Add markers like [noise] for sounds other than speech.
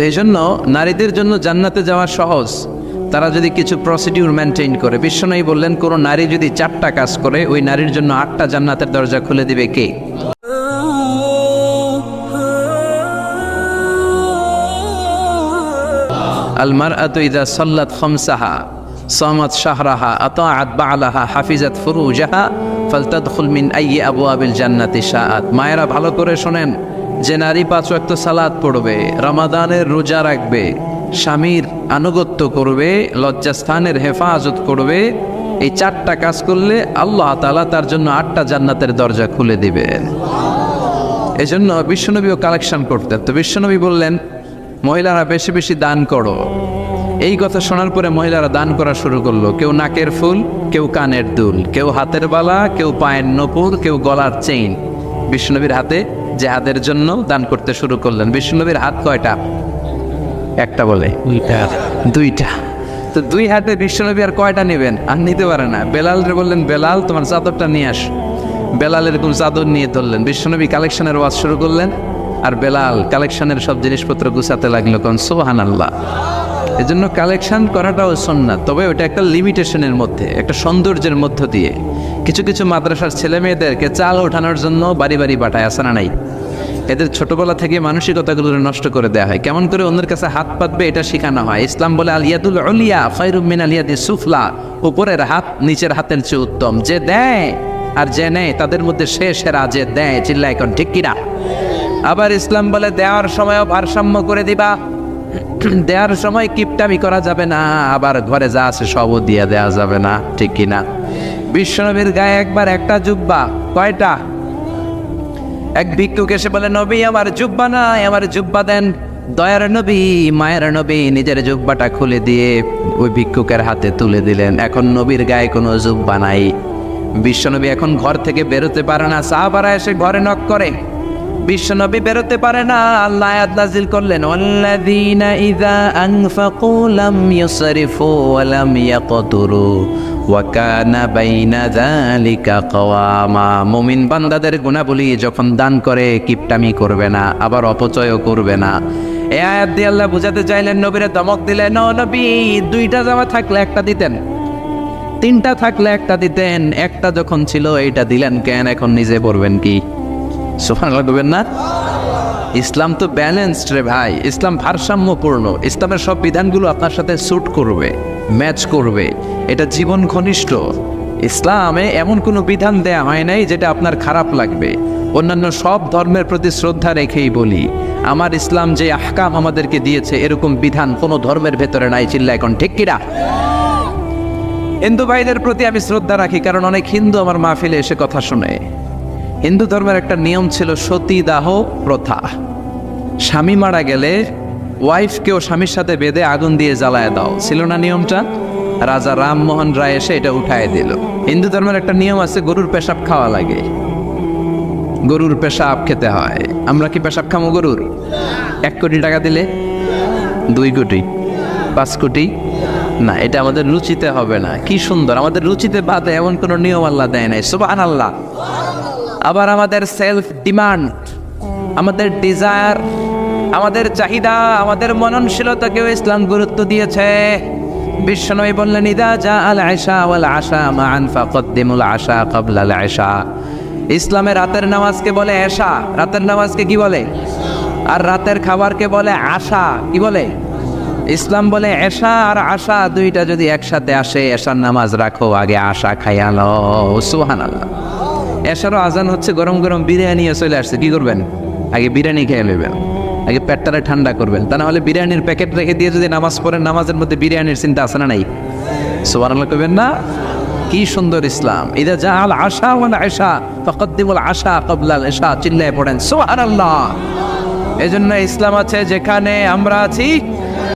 তো এই জন্য নারীদের জন্য জান্নাতে যাওয়া সহজ। তারা যদি কিছু প্রসিডিউর মেনটেন করে। বিশ্বনয়ী বললেন, কোনো নারী যদি চারটা কাজ করে, ওই নারীর জন্য আটটা জান্নাতের দরজা খুলে দিবে কে? আলমার আত ইদা সল্লাত খমসাহা, সামাত শাহরাহা, আতাআত বালাহা, হাফিজাত ফুরুজাহা, ফালতাদখুল মিন আবু আবিল জান্নাতি শাআত। মায়েরা ভালো করে শোনেন। যে নারী পাঁচ ওয়াক্ত সালাদ পড়বে, রমাদানের রোজা রাখবে, স্বামীর আনুগত্য করবে, লজ্জাস্থানের হেফাজত করবে, এই চারটা কাজ করলে আল্লাহ তাআলা তার জন্য আটটা জান্নাতের দরজা খুলে দিবেন। এজন্য বিশ্বনবীও কালেকশন করতেন। তো বিশ্বনবী বললেন, মহিলারা বেশি বেশি দান করো। এই কথা শোনার পরে মহিলারা দান করা শুরু করল। কেউ নাকের ফুল, কেউ কানের দুল, কেউ হাতের বালা, কেউ পায়ের নপুর, কেউ গলার চেইন। বিষ্ণুনবীর হাতে যে হাতের জন্য দান করতে শুরু করলেন। বিষ্ণুনবীর হাত কয়টা? একটা বলে। দুইটা। তো দুই হাতে বিশ্বনবী আর কয়টা নেবেন? আর নিতে পারে না। বেলালরে বললেন বেলাল তোমার চাদরটা নিয়ে আস। বেলাল এরকম চাদর নিয়ে ধরলেন। বিশ্বনবী কালেকশনের ওয়াজ শুরু করলেন। আর বেলাল কালেকশনের সব জিনিসপত্র গুছাতে লাগল কোন সোহান আল্লাহ এজন্য কালেকশন করাটাও সন্ন্যাত তবে ওটা একটা লিমিটেশনের মধ্যে একটা সৌন্দর্যের মধ্য দিয়ে। কিছু কিছু মাদ্রাসার ছেলে মেয়েদেরকে চাল ওঠানোর জন্য বাড়ি বাড়ি পাঠায় আসে না নাই? এদের ছোটবেলা থেকে মানসিকতাগুলো নষ্ট করে দেওয়া হয়। কেমন করে অন্যের কাছে হাত পাতবে এটা শেখানো হয়। ইসলাম বলে আলিয়াদুল অলিয়া ফাইরুমিন আলিয়াদি সুফলা। উপরের হাত নিচের হাতের চেয়ে উত্তম। যে দেয় আর যে নেয়, তাদের মধ্যে সে সেরা, যে দেয় চিল্লা এখন ঠিক কিনা? আবার ইসলাম বলে, দেওয়ার সময়ও ভারসাম্য করে দিবা। [clears throat] দেওয়ার সময় কিপটামি করা যাবে না। আবার ঘরে যা আছে সবও দিয়ে দেওয়া যাবে না। ঠিক কিনা? বিশ্বনবীর গায়ে একবার একটা জুব্বা। কয়টা? এক ভিক্ষুক এসে বলে, নবী, আমার জুব্বা নাই, আমার জুব্বা দেন। দয়ার নবী, মায়ের নবী, নিজের জুব্বাটা খুলে দিয়ে ওই ভিক্ষুকের হাতে তুলে দিলেন। এখন নবীর গায়ে কোনো জুব্বা নাই। বিশ্বনবী এখন ঘর থেকে বেরোতে পারে না, সাহাবারা এসে ঘরে নক করে। বিশ্বনবী বেরোতে পারে না, আল্লাহ আয়াত নাজিল করলেন, ওয়াল্লাযীনা ইযা আনফাকু লাম ইউসরিফু ওয়া লাম ইয়াকতুরু ওয়া কানা বাইনা যালিকা কাওয়ামা। মুমিন বান্দাদের গুণাবলী যখন দান করে, কিপটামি করবে না, আবার অপচয়ও করবে না। এই আয়াত দিয়ে আল্লাহ বুঝাতে চাইলেন, নবীরে দমক দিলেন ও নবী, দুইটা জামা থাকলে একটা দিতেন। তিনটা থাকলে একটা দিতেন, একটা যখন ছিল এইটা দিলেন কেন, এখন নিজে পড়বেন কি? সোফান লাগবেন না? ইসলাম তো ব্যালেন্সড রে ভাই, ইসলাম ভারসাম্যপূর্ণ। ইসলামের সব বিধানগুলো আপনার সাথে স্যুট করবে। ম্যাচ করবে। এটা জীবন ঘনিষ্ঠ। ইসলামে এমন কোনো বিধান দেয়া হয় নাই যেটা আপনার খারাপ লাগবে। অন্যান্য সব ধর্মের প্রতি শ্রদ্ধা রেখেই বলি, আমার ইসলাম যে আহকাম আমাদেরকে দিয়েছে, এরকম বিধান কোনো ধর্মের ভেতরে নাই চিল্লা এখন ঠিক কিরা হিন্দু ভাইদের প্রতি আমি শ্রদ্ধা রাখি, কারণ অনেক হিন্দু আমার মাহফিলে এসে কথা শুনে। হিন্দু ধর্মের একটা নিয়ম ছিল সতীদাহ প্রথা। স্বামী মারা গেলে ওয়াইফকেও স্বামীর সাথে বেঁধে আগুন দিয়ে জ্বালায় দাও। ছিল না নিয়মটা? রাজা রামমোহন রায় এসে এটা উঠায় দিল। হিন্দু ধর্মের একটা নিয়ম আছে, গরুর পেশাব খাওয়া লাগে। গরুর পেশাব খেতে হয়। আমরা কি পেশাব খামো গরুর? এক কোটি টাকা দিলে? দুই কোটি? পাঁচ কোটি? না, এটা আমাদের রুচিতে হবে না। কি সুন্দর, আমাদের রুচিতে বাদে এমন কোনো নিয়ম আল্লাহ দেয় নাই। সুবাহ আল্লাহ আবার আমাদের সেলফ ডিমান্ড আমাদের ডিজায়ার আমাদের চাহিদা, আমাদের মননশীলতাকেও ইসলাম গুরুত্ব দিয়েছে। বিশ্বনবী বললেন, ইদা যা আল আয়সা ওয়াল আশা মা আনফা কদ্দিমুল আশা কাবলা আল আয়সা ইসলামে রাতের নামাজকে বলে এশা? রাতের নামাজকে কি বলে? আর রাতের খাবারকে বলে আশা? কি বলে? ইসলাম বলে এশা আর আশা দুইটা যদি একসাথে আসে, এশার নামাজ রাখো, আগে আশা খাইয়ালো সুহান আল্লাহ এশারও আজান হচ্ছে গরম গরম বিরিয়ানি চলে আসছে, কি করবেন? আগে বিরিয়ানি খেয়ে নেবেন আগে পেটটারে ঠান্ডা করবেন। তা নাহলে বিরিয়ানির প্যাকেট রেখে দিয়ে যদি নামাজ পড়েন, নামাজের মধ্যে বিরিয়ানির চিন্তা আছে না নাই? সোমান আল্লাহ করবেন না, কি সুন্দর ইসলাম। ইদা যা আল আশা ওয়াল আশা ফকদ্দিমুল আশা কবলাল এশা চিল্লায় পড়েন। সুবহানাল্লাহ। এজন্য ইসলাম আছে যেখানে আমরা আছি